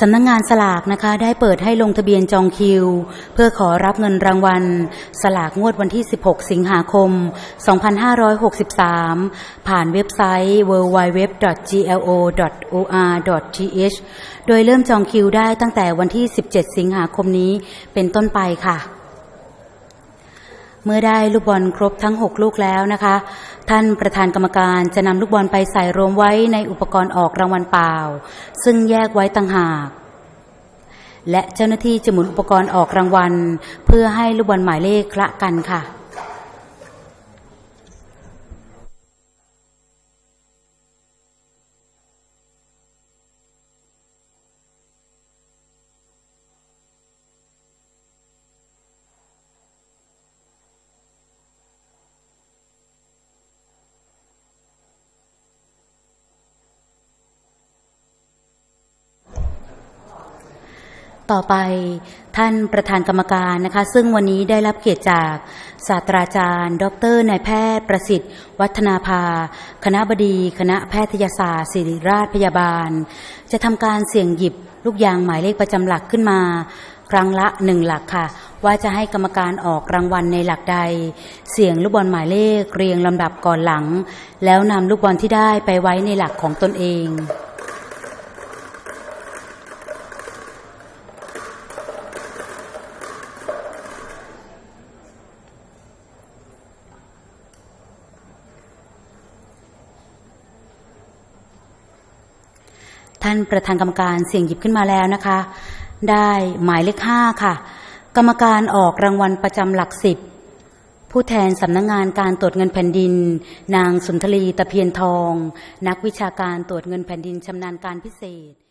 สำนักงงานสลากนะคะได้เปิดให้ลงทะเบียนจองคิว เพื่อขอรับเงินรางวัล สลากงวดวันที่ 16 สิงหาคม 2563 ผ่านเว็บไซต์ www.glo.or.th โดยเริ่มจองคิวได้ตั้งแต่วันที่ 17 สิงหาคมนี้เป็นต้นไปค่ะ เมื่อได้ลูกบอลครบทั้ง 6 ลูกแล้วนะคะ ท่านประธานกรรมการจะนำลูกบอลไปใส่รวมไว้ในอุปกรณ์ออกรางวัลเปล่า ซึ่งแยกไว้ต่างหาก และเจ้าหน้าที่จะหมุนอุปกรณ์ออกรางวัล เพื่อให้ลูกบอลหมายเลขคละกันค่ะ ต่อไปท่านประธานกรรมการนะคะ ซึ่งวันนี้ได้รับเกียรติจาก ศาสตราจารย์ ดรนายแพทย์ประสิทธิ์ วัฒนาภา คณะบดี คณะแพทยศาสตร์ศิริราชพยาบาล จะทำการเสี่ยงหยิบลูกยางหมายเลขประจำหลักขึ้นมา ครั้งละหนึ่งหลักค่ะ ว่าจะให้กรรมการออกรางวัลในหลักใด เสี่ยงลูกบอลหมายเลขเรียงลำดับก่อนหลัง แล้วนำลูกบอลที่ได้ไปไว้ในหลักของตนเอง ท่านประธานกรรมการเสี่ยงหยิบขึ้นมาแล้วนะคะ ได้หมายเลขห้าค่ะ กรรมการออกรางวัลประจำหลักสิบผู้แทนสำนักงงานการตรวจเงินแผ่นดิน นางสุนทรีตะเพียนทอง นักวิชาการตรวจเงินแผ่นดินชำนาญการพิเศษ